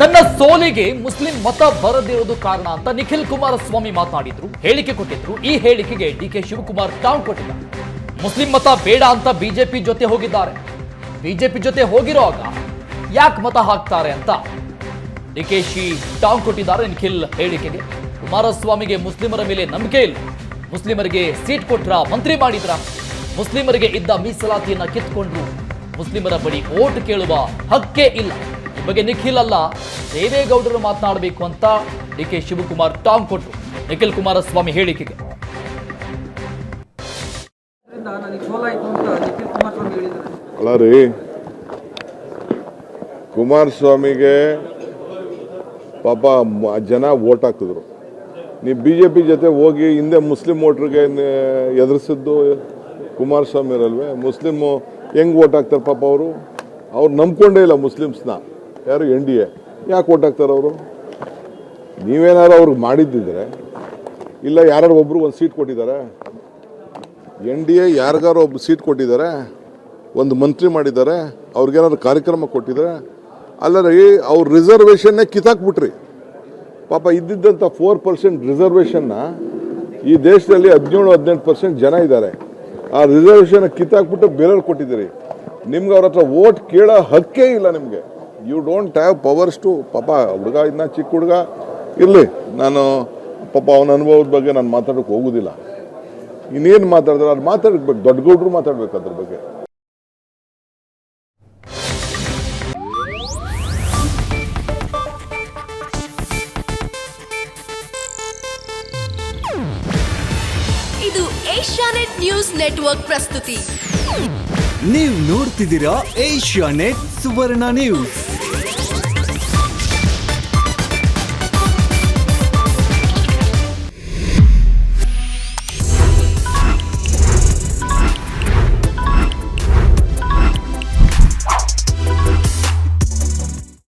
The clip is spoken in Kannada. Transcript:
ನನ್ನ ಸೋಲಿಗೆ ಮುಸ್ಲಿಂ ಮತ ಬರದಿರೋದು ಕಾರಣ ಅಂತ ನಿಖಿಲ್ ಕುಮಾರಸ್ವಾಮಿ ಮಾತನಾಡಿದ್ರು ಹೇಳಿಕೆ ಕೊಟ್ಟಿದ್ರು. ಈ ಹೇಳಿಕೆಗೆ ಡಿ ಕೆ ಶಿವಕುಮಾರ್ ಟಾಂಗ್ ಕೊಟ್ಟಿದ್ದಾರೆ. ಮುಸ್ಲಿಂ ಮತ ಬೇಡ ಅಂತ ಬಿಜೆಪಿ ಜೊತೆ ಹೋಗಿದ್ದಾರೆ. ಬಿಜೆಪಿ ಜೊತೆ ಹೋಗಿರುವಾಗ ಯಾಕೆ ಮತ ಹಾಕ್ತಾರೆ ಅಂತ ಡಿ ಕೆ ಶಿ ಟಾಂಗ್ ಕೊಟ್ಟಿದ್ದಾರೆ ನಿಖಿಲ್ ಹೇಳಿಕೆಗೆ. ಕುಮಾರಸ್ವಾಮಿಗೆ ಮುಸ್ಲಿಮರ ಮೇಲೆ ನಂಬಿಕೆ ಇಲ್ಲ. ಮುಸ್ಲಿಮರಿಗೆ ಸೀಟ್ ಕೊಟ್ರ ಮಂತ್ರಿ ಮಾಡಿದ್ರ. ಮುಸ್ಲಿಮರಿಗೆ ಇದ್ದ ಮೀಸಲಾತಿಯನ್ನ ಕಿತ್ಕೊಂಡ್ರು. ಮುಸ್ಲಿಮರ ಬಳಿ ಓಟ್ ಕೇಳುವ ಹಕ್ಕೇ ಇಲ್ಲ. ಬಗ್ಗೆ ನಿಖಿಲ್ ಅಲ್ಲ, ದೇವೇಗೌಡರು ಮಾತನಾಡಬೇಕು ಅಂತ ಡಿ ಕೆ ಶಿವಕುಮಾರ್ ಟಾಂಗ್ ಕೊಟ್ಟರು ನಿಖಿಲ್ ಕುಮಾರಸ್ವಾಮಿ ಹೇಳಿಕೆಗೆ. ಅಲ್ಲ ರೀ ಕುಮಾರಸ್ವಾಮಿಗೆ ಪಾಪ ಜನ ವೋಟ್ ಹಾಕಿದ್ರು. ನೀವು ಬಿ ಜೆ ಪಿ ಜೊತೆ ಹೋಗಿ ಹಿಂದೆ ಮುಸ್ಲಿಂ ವೋಟ್ರಿಗೆ ಎದುರಿಸಿದ್ದು ಕುಮಾರಸ್ವಾಮಿ ಇರಲ್ವೇ ಮುಸ್ಲಿಮು ಹೆಂಗೆ ವೋಟ್ ಹಾಕ್ತಾರೆ ಪಾಪ ಅವರು? ಅವ್ರು ನಂಬ್ಕೊಂಡೇ ಇಲ್ಲ ಮುಸ್ಲಿಮ್ಸ್ನ. ಯಾರು ಎನ್ ಡಿ ಎ? ಯಾಕೆ ಹಾಕ್ತಾರೆ ಅವರು? ನೀವೇನಾದ್ರು ಅವ್ರಿಗೆ ಮಾಡಿದ್ದಿದ್ರೆ, ಇಲ್ಲ ಯಾರು ಒಬ್ರು ಒಂದು ಸೀಟ್ ಕೊಟ್ಟಿದ್ದಾರೆ, ಎನ್ ಡಿ ಎ ಯಾರಿಗಾರು ಒಬ್ರು ಸೀಟ್ ಕೊಟ್ಟಿದ್ದಾರೆ, ಒಂದು ಮಂತ್ರಿ ಮಾಡಿದ್ದಾರೆ ಅವ್ರಿಗೇನಾದ್ರು ಕಾರ್ಯಕ್ರಮ ಕೊಟ್ಟಿದ್ದಾರೆ ಅಲ್ಲ ರೀ ಅವ್ರ ರಿಸರ್ವೇಷನ್ನೇ ಕಿತ್ತಾಕ್ಬಿಟ್ರಿ. ಪಾಪ ಇದ್ದಿದ್ದಂಥ ಫೋರ್ ಪರ್ಸೆಂಟ್ ರಿಸರ್ವೇಷನ್ನ ಈ ದೇಶದಲ್ಲಿ ಹದಿನೇಳು, ಹದಿನೆಂಟು ಪರ್ಸೆಂಟ್ ಜನ ಇದ್ದಾರೆ. ಆ ರಿಸರ್ವೇಷನ್ ಕಿತ್ತಾಕ್ಬಿಟ್ಟು ಬೇರೆಯವ್ರು ಕೊಟ್ಟಿದ್ದೀರಿ. ನಿಮ್ಗೆ ಅವ್ರ ಹತ್ರ ಓಟ್ ಕೇಳೋ ಹಕ್ಕೇ ಇಲ್ಲ ನಿಮಗೆ. You don't have powers to ಪಾಪ ಹುಡುಗ ಇದನ್ನ ಚಿಕ್ಕ ಹುಡುಗ ಇರಲಿ. ನಾನು ಪಾಪ ಅವನ ಅನುಭವದ ಬಗ್ಗೆ ನಾನು ಮಾತಾಡೋಕೆ ಹೋಗೋದಿಲ್ಲ. ಇನ್ನೇನು ಮಾತಾಡಿದ್ರೆ ಅದು ಮಾತಾಡಬೇಕು. ದೊಡ್ಡ ಗೌಡ್ರು ಮಾತಾಡ್ಬೇಕು ಅದ್ರ ಬಗ್ಗೆ. ಇದು ಏಷ್ಯಾನೆಟ್ ನ್ಯೂಸ್ ನೆಟ್ವರ್ಕ್ ಪ್ರಸ್ತುತಿ. ನೀವು ನೋಡ್ತಿದ್ದೀರಾ ಏಷ್ಯಾ ನೆಟ್ ಸುವರ್ಣ ನ್ಯೂಸ್.